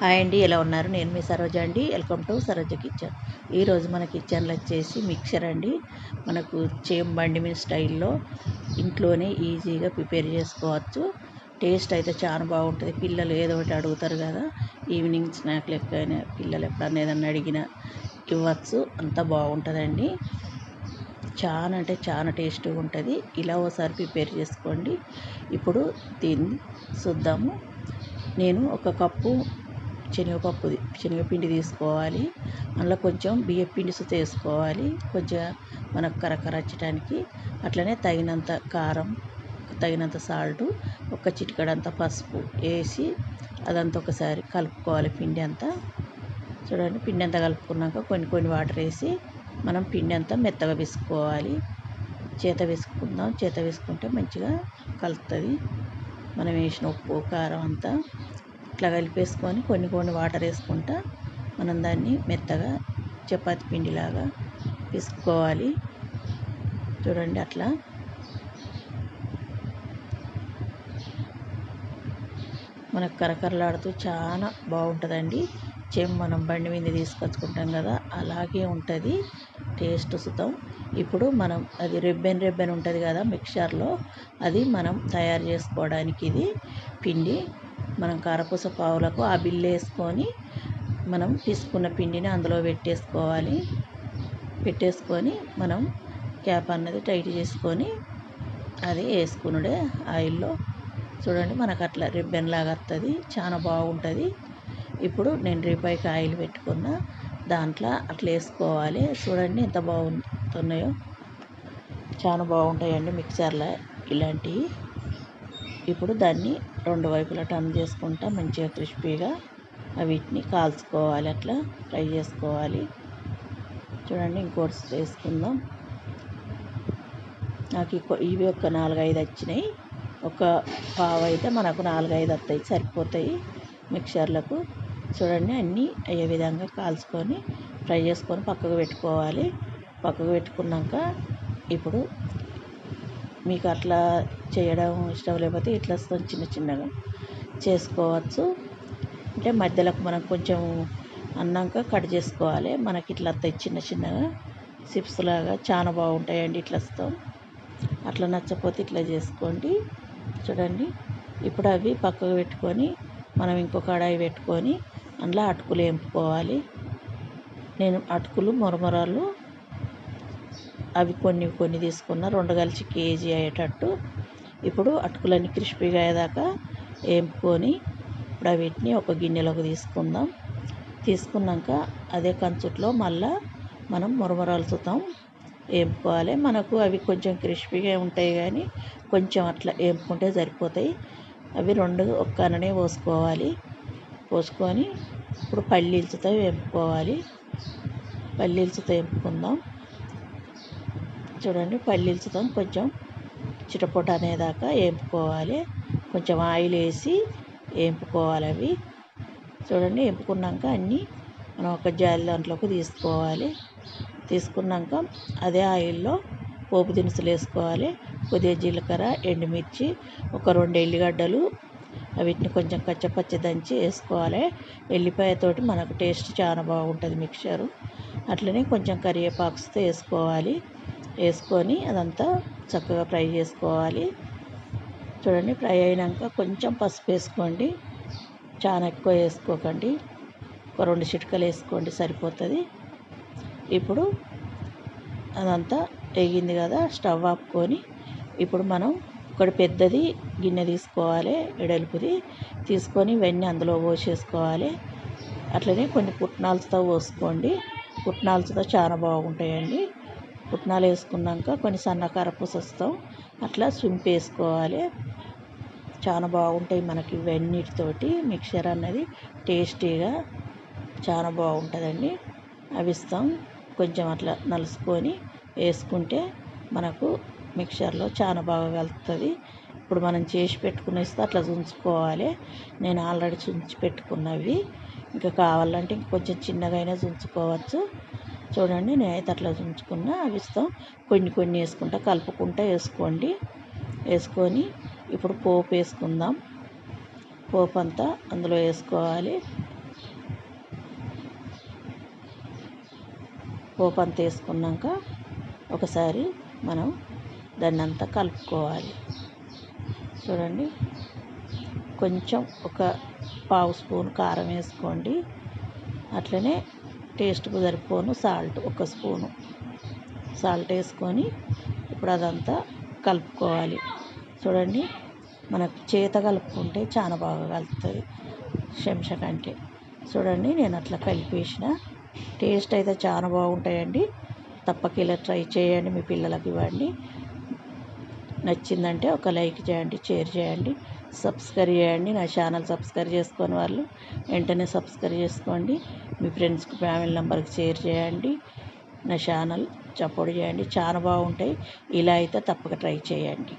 Hi అండి ఎలా ఉన్నారు? నేను మీ సరోజ అండి. Welcome to Saroja kitchen. ఈరోజు మన కిచెన్లో వచ్చేసి మిక్చర్ అండి. మనకు చేంబండి మీ మీద స్టైల్లో ఇంట్లోనే ఈజీగా ప్రిపేర్ చేసుకోవచ్చు. టేస్ట్ అయితే చాలా బాగుంటుంది. పిల్లలు ఏదో ఒకటి అడుగుతారు కదా ఈవినింగ్ స్నాక్ లెక్కైనా పిల్లలు ఎప్పుడన్నా ఏదన్నా అడిగినా ఇవ్వచ్చు. అంత బాగుంటుందండి. చాలా అంటే చాలా టేస్ట్గా ఉంటుంది. ఇలా ఒకసారి ప్రిపేర్ చేసుకోండి. ఇప్పుడు దీన్ని చూద్దాము. నేను ఒక కప్పు శనగపప్పు శనగపిండి తీసుకోవాలి. అందులో కొంచెం బియ్య పిండి సుత వేసుకోవాలి కొంచెం మనకు కరకరచ్చడానికి అట్లనే తగినంత కారం తగినంత సాల్ట్ ఒక చిటికెడంత పసుపు వేసి అదంతా ఒకసారి కలుపుకోవాలి పిండి అంతా. చూడండి పిండి అంతా కలుపుకున్నాక కొన్ని కొన్ని వాటర్ వేసి మనం పిండి అంతా మెత్తగా వేసుకోవాలి. చేత వేసుకుందాం. చేత వేసుకుంటే మంచిగా కలుస్తుంది మనం వేసిన ఉప్పు కారం అంతా ఇట్లా కలిపేసుకొని కొన్ని కొన్ని వాటర్ వేసుకుంటా మనం దాన్ని మెత్తగా చపాతి పిండిలాగా పిసుకోవాలి చూడండి అట్లా. మనకు కరకరలాడుతూ చాలా బాగుంటుందండి. చెం మనం బండి మీద తీసుకొచ్చుకుంటాం కదా అలాగే ఉంటుంది. టేస్ట్ సుతం. ఇప్పుడు మనం అది రెబ్బెన్ రెబ్బెన్ ఉంటుంది కదా మిక్చర్లో అది మనం తయారు చేసుకోవడానికి ఇది పిండి మనం కారపూస పావులకు ఆ బిల్లు వేసుకొని మనం తీసుకున్న పిండిని అందులో పెట్టేసుకోవాలి. పెట్టేసుకొని మనం క్యాప్ అన్నది టైట్ చేసుకొని అది వేసుకునుడే ఆయిల్లో. చూడండి మనకు అట్లా రిబ్బన్ లాగా వస్తుంది చాలా బాగుంటుంది. ఇప్పుడు నేను రీపైకి ఆయిల్ పెట్టుకున్న దాంట్లో అట్లా వేసుకోవాలి. చూడండి ఎంత బాగుంటున్నాయో. చాలా బాగుంటాయండి మిక్సర్లో ఇలాంటివి. ఇప్పుడు దాన్ని రెండు వైపులా టర్న్ చేసుకుంటా మంచిగా క్రిస్పీగా వీటిని కాల్చుకోవాలి అట్లా ఫ్రై చేసుకోవాలి. చూడండి ఇంకోటి వేసుకుందాం నాకు ఇవి ఒక నాలుగైదు వచ్చినాయి. ఒక పావు అయితే మనకు నాలుగైదు వస్తాయి సరిపోతాయి మిక్చర్లకు. చూడండి అన్నీ అయ్యే విధంగా కాల్చుకొని ఫ్రై చేసుకొని పక్కకు పెట్టుకోవాలి. పక్కకు పెట్టుకున్నాక ఇప్పుడు మీకు అట్లా చేయడం ఇష్టం లేకపోతే ఇట్లా చిన్న చిన్నగా చేసుకోవచ్చు. అంటే మధ్యలోకి మనం కొంచెం అన్నాక కట్ చేసుకోవాలి. మనకి ఇట్లా వస్తాయి చిన్న చిన్నగా సిప్స్ లాగా చాలా బాగుంటాయండి ఇట్లా వస్తాం. అట్లా నచ్చకపోతే ఇట్లా చేసుకోండి. చూడండి. ఇప్పుడు అవి పక్కకు పెట్టుకొని మనం ఇంకో కడాయి పెట్టుకొని అందులో అటుకులు వేపుకోవాలి. నేను అటుకులు మొరమరాలు అవి కొన్ని కొన్ని తీసుకున్న రెండు కలిసి కేజీ అయ్యేటట్టు. ఇప్పుడు అటుకులన్నీ క్రిస్పీగా అయ్యేదాకా వేపుకొని ఇప్పుడు వీటిని ఒక గిన్నెలోకి తీసుకుందాం. తీసుకున్నాక అదే కంచుట్లో మళ్ళా మనం మురమరాలు చూద్దాం వేపుకోవాలి. మనకు అవి కొంచెం క్రిస్పీగా ఉంటాయి కానీ కొంచెం అట్లా వేపుకుంటే సరిపోతాయి. అవి రెండు ఒక్కననే పోసుకోవాలి. పోసుకొని ఇప్పుడు పల్లీలతో వేపుకోవాలి. పల్లీలతో వేపుకుందాం. చూడండి పల్లీలతో కొంచెం చిటపొట అనేదాకా వేపుకోవాలి కొంచెం ఆయిల్ వేసి వేపుకోవాలి అవి. చూడండి వేపుకున్నాక అన్నీ మనం ఒక జాలి దాంట్లోకి తీసుకోవాలి. తీసుకున్నాక అదే ఆయిల్లో పోపు దినుసులు వేసుకోవాలి. కొద్దిగా జీలకర్ర ఎండుమిర్చి ఒక రెండు ఎల్లిగడ్డలు వీటిని కొంచెం కచ్చపచ్చ దంచి వేసుకోవాలి. ఎల్లిపాయతోటి మనకు టేస్ట్ చాలా బాగుంటుంది మిక్చరు. అట్లనే కొంచెం కరివేపాకుతో వేసుకోవాలి. వేసుకొని అదంతా చక్కగా ఫ్రై చేసుకోవాలి. చూడండి ఫ్రై అయినాక కొంచెం పసుపు వేసుకోండి. చాలా ఎక్కువ వేసుకోకండి. ఒక రెండు చిటికలు వేసుకోండి సరిపోతుంది. ఇప్పుడు అదంతా వేగింది కదా స్టవ్ ఆపుకొని ఇప్పుడు మనం ఒకటి పెద్దది గిన్నె తీసుకోవాలి ఎడల్పుది తీసుకొని ఇవన్నీ అందులో పోసేసుకోవాలి. అట్లనే కొన్ని పుట్నాలతో పోసుకోండి. పుట్నాలతో చాలా బాగుంటాయండి. పుట్నాలు వేసుకున్నాక కొన్ని సన్నకార పూసస్తాం అట్లా సుంపి వేసుకోవాలి. చాలా బాగుంటాయి మనకి ఇవన్నిటితోటి మిక్చర్ అన్నది టేస్టీగా చాలా బాగుంటుందండి. అవి ఇస్తాం. కొంచెం అట్లా నలుసుకొని వేసుకుంటే మనకు మిక్చర్లో చాలా బాగా కలుపుతుంది ఇప్పుడు మనం చేసి పెట్టుకునేస్తే అట్లా చుంచుకోవాలి నేను ఆల్రెడీ చుంచి పెట్టుకున్నవి. ఇంకా కావాలంటే ఇంకొంచెం చిన్నగా అయినా చుంచుకోవచ్చు చూడండి నేనైతే అట్లా ఉంచుకున్న అవిస్తాం కొన్ని కొన్ని వేసుకుంటా కలుపుకుంటా వేసుకోండి. వేసుకొని ఇప్పుడు పోపు వేసుకుందాం. పోపు అంతా అందులో వేసుకోవాలి. పోపు అంతా వేసుకున్నాక ఒకసారి మనం దాన్ని అంతా కలుపుకోవాలి. చూడండి కొంచెం ఒక పావు స్పూన్ కారం వేసుకోండి. అట్లనే టేస్ట్కు సరిపోను. సాల్ట్ ఒక స్పూను. సాల్ట్ వేసుకొని ఇప్పుడు అదంతా కలుపుకోవాలి. చూడండి మనకు చేత కలుపుకుంటే చాలా బాగా కలుపుతుంది. చెంచా కంటే చూడండి నేను అట్లా కలిపేసిన. టేస్ట్ అయితే చాలా బాగుంటాయండి. తప్పక ఇలా ట్రై చేయండి మీ పిల్లలకి ఇవ్వండి. నచ్చిందంటే ఒక లైక్ చేయండి షేర్ చేయండి. సబ్స్క్రైబ్ చేయండి. నా ఛానల్ సబ్స్క్రైబ్ చేసుకొని వాళ్ళు వెంటనే సబ్స్క్రైబ్ చేసుకోండి. మీ ఫ్రెండ్స్కి ఫ్యామిలీ నెంబర్కి షేర్ చేయండి. నా ఛానల్ సపోర్ట్ చేయండి. చాలా బాగుంటాయి. ఇలా అయితే తప్పక ట్రై చేయండి.